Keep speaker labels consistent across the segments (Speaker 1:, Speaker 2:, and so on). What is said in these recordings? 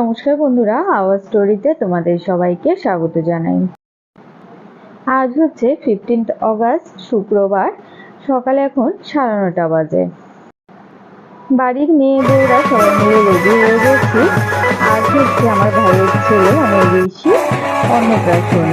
Speaker 1: নমস্কার বন্ধুরা আওয়াজ স্টোরিতে তোমাদের সবাইকে স্বাগত জানাই। আজ হচ্ছে ফিফটিন্থ অগাস্ট শুক্রবার, সকালে এখন সাড়ে নটা বাজে। বাড়ির মেয়ে বউরা সবাই মিলে রেডি হয়ে গেছি। আজ হচ্ছে আমার ভাইয়ের ছেলে মানে ঋষি, অন্নপ্রাশন।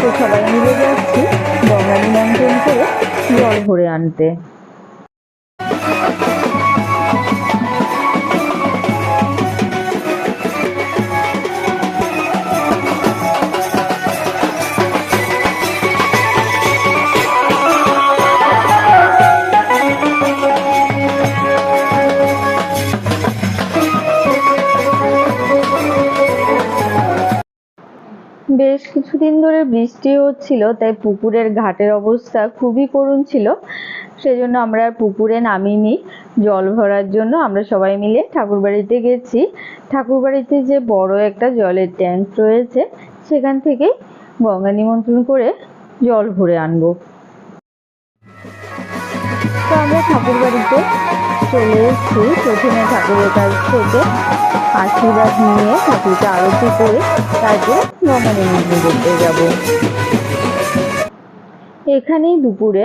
Speaker 1: তো সবাই মিলে যাচ্ছি গঙ্গা নিমন্ত্রণ করে জল ভরে আনতে। বেশ কিছুদিন ধরে বৃষ্টি হচ্ছিল তাই পুকুরের ঘাটের অবস্থা খুবই করুণ ছিল। সেজন্য আমরা আর পুকুরে নামিনি। জল ভরার জন্য আমরা সবাই মিলে ঠাকুরবাড়িতে গেছি। ঠাকুরবাড়িতে যে বড় একটা জলের ট্যাঙ্ক রয়েছে, সেখান থেকে গঙ্গা নিমন্ত্রণ করে জল ভরে আনব। তো আমরা ঠাকুরবাড়িতে চলে এসেছি। প্রথমে ঠাকুরের কাছ থেকে আশীর্বাদ নিয়ে ঠাকুরকে আরতি করে তারপর গঙ্গা নিমন্ত্রণ করতে যাব। এখানেই দুপুরে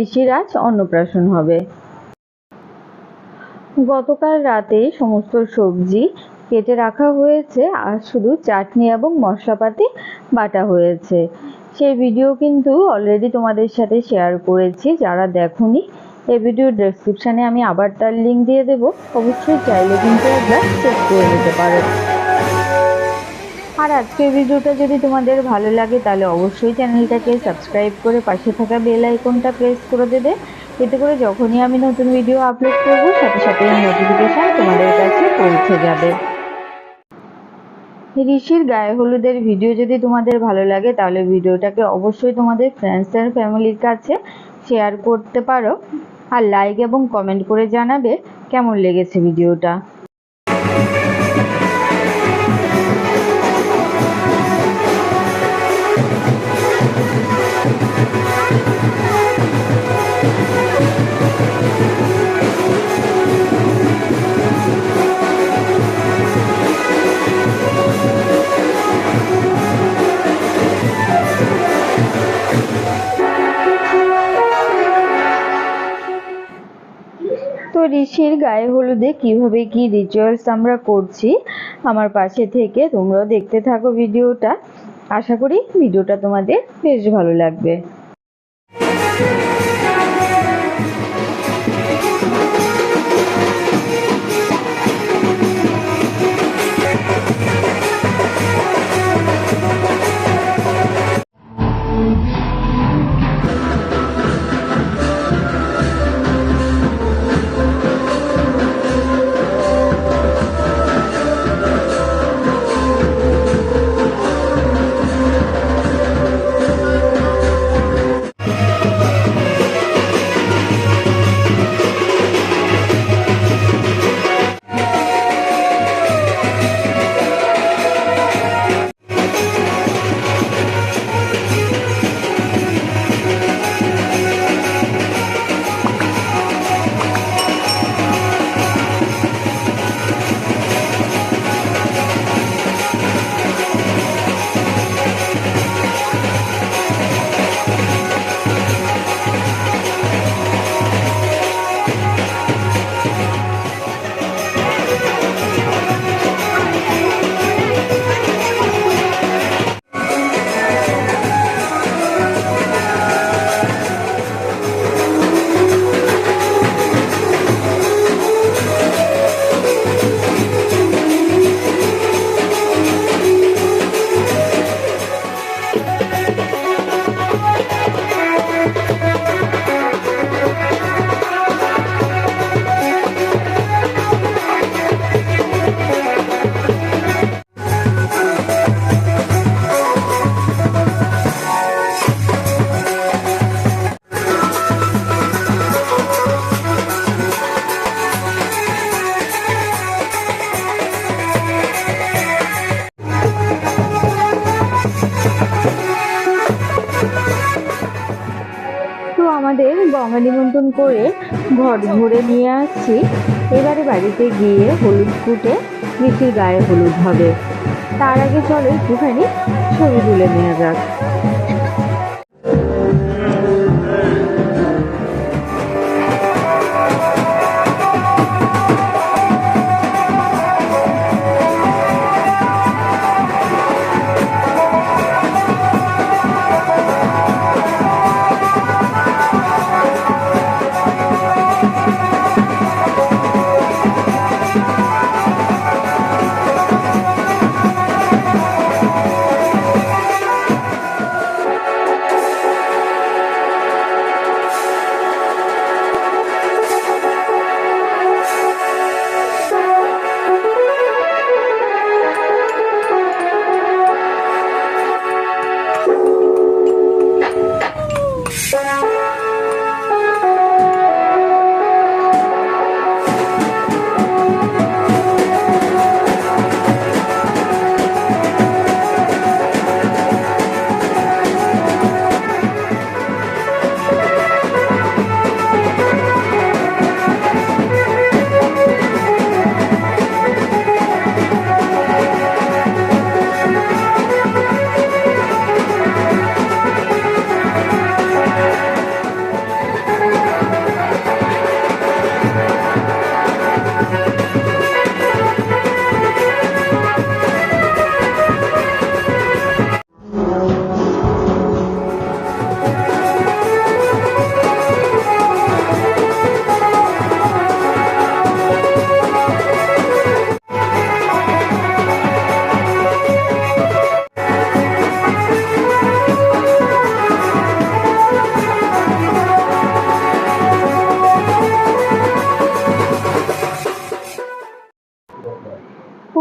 Speaker 1: ঋষিরাজ অন্নপ্রাশন হবে। গতকাল রাতে সমস্ত সবজি কেটে রাখা হয়েছে আর শুধু চাটনি এবং মশলাপাতি বাটা হয়েছে। সেই ভিডিও কিন্তু অলরেডি তোমাদের সাথে শেয়ার করেছি, যারা দেখোনি এই ভিডিওর ডেসক্রিপশানে আমি আবার তার লিঙ্ক দিয়ে দেব। অবশ্যই চাইলে কিন্তু একবার চেক করে নিতে পারো। আর আজকের ভিডিওটা যদি তোমাদের ভালো লাগে, তাহলে অবশ্যই চ্যানেলটাকে সাবস্ক্রাইব করে পাশে থাকা বেল আইকনটা প্রেস করে দেবে। এতে করে যখনই আমি নতুন ভিডিও আপলোড করব, সাথে সাথে নোটিফিকেশান তোমাদের কাছে পৌঁছে যাবে। ঋষির গায়ে হলুদের ভিডিও যদি তোমাদের ভালো লাগে, তাহলে ভিডিওটাকে অবশ্যই তোমাদের ফ্রেন্ডস অ্যান্ড ফ্যামিলির কাছে শেয়ার করতে পারো। আর লাইক এবং কমেন্ট করে জানাবে কেমন লেগেছে ভিডিওটা তো গায়ে হলুদে কীভাবে কি রিচুয়ালস আমরা করছি, আমার পাশে থেকে তোমরাও দেখতে থাকো ভিডিওটা। আশা করি ভিডিওটা তোমাদের বেশ ভালো লাগবে। করে ঘর ঘুরে নিয়ে আসছি। এবারে বাড়িতে গিয়ে হলুদ কুটে মিষ্টির গায়ে হলুদ হবে। তার আগে চলো একটুখানি ছবি তুলে নেওয়া যাক।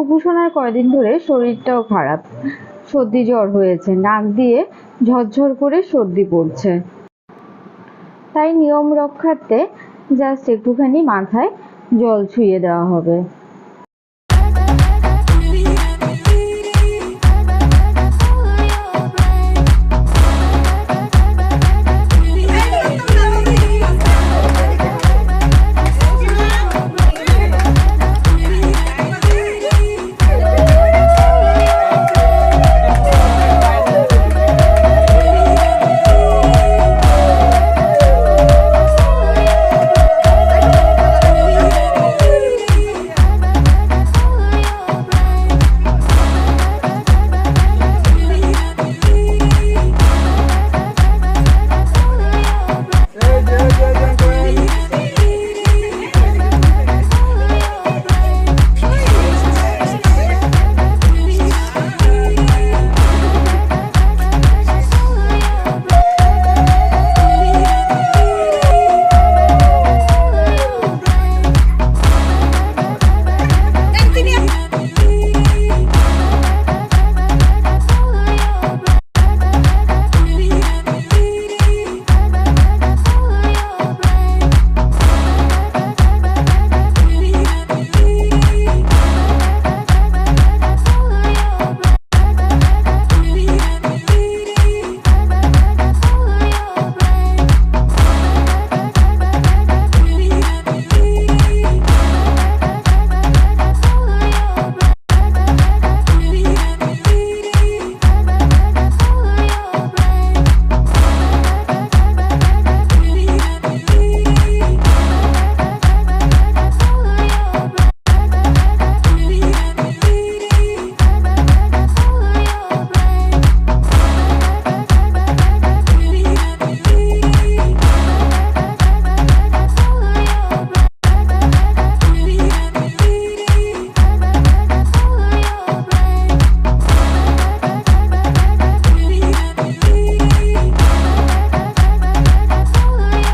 Speaker 1: কুপুসোনার কয়দিন ধরে শরীরটাও খারাপ। সর্দি জ্বর হয়েছে, নাক দিয়ে ঝরঝর করে সর্দি পড়ছে। তাই নিয়ম রক্ষার্থে জাস্ট একটুখানি মাথায় জল ছুঁয়ে দেওয়া হবে।